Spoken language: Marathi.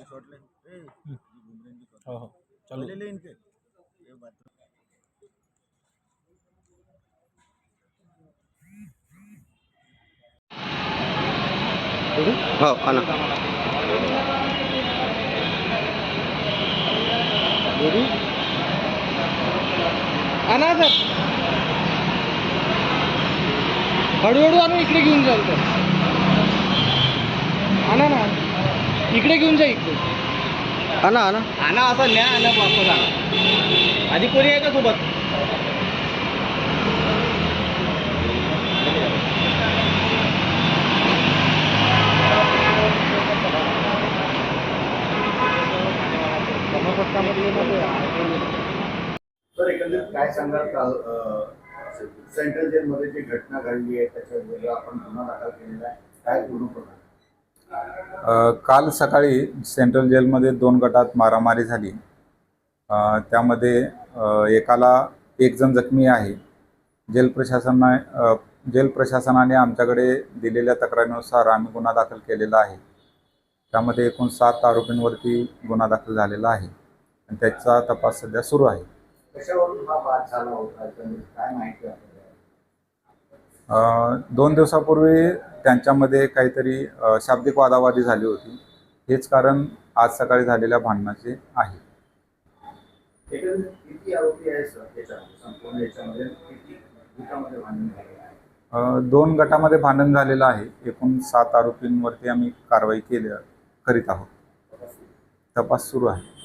हैं. हो. हो चालू. ले ले इनके? ये बात हो आणा आणा सर हळूहळू आणून इकडे घेऊन जाल तर. आणा ना? इकडे घेऊन जा इकडे. आणा आणा. आणा असं न्या आणा वापस आणा आधी कोणी आहे का सोबत? तर एकंदरीत काय सांगाल काल सेंट्रल जेलमध्ये जी घटना घडली आहे त्याच्यावर आपण गुन्हा दाखल केलेला आहे काय पूर्ण प्रकार काल सकाळी सेंट्रल जेलमध्ये दोन गटात मारामारी झाली. त्यामध्ये एकाला एक जण जखमी आहे. जेल प्रशासना जेल प्रशासनाने आमच्याकडे दिलेल्या तक्रारीनुसार आम्ही गुन्हा दाखल केलेला आहे. त्यामध्ये एकूण सात आरोपींवरती गुन्हा दाखल झालेला आहे. आणि त्याचा तपास सध्या सुरू आहे. दोन दिवसापूर्वी त्यांच्यामध्ये काहीतरी शाब्दिक वादावादी झाली होती. हेच कारण आज सकाळी झालेल्या भांडणाचे आहे. दोन गटामध्ये भांडण झालेलं आहे. एकूण सात आरोपींवरती आम्ही कारवाई केल्या करीत आहोत. तपास सुरू आहे.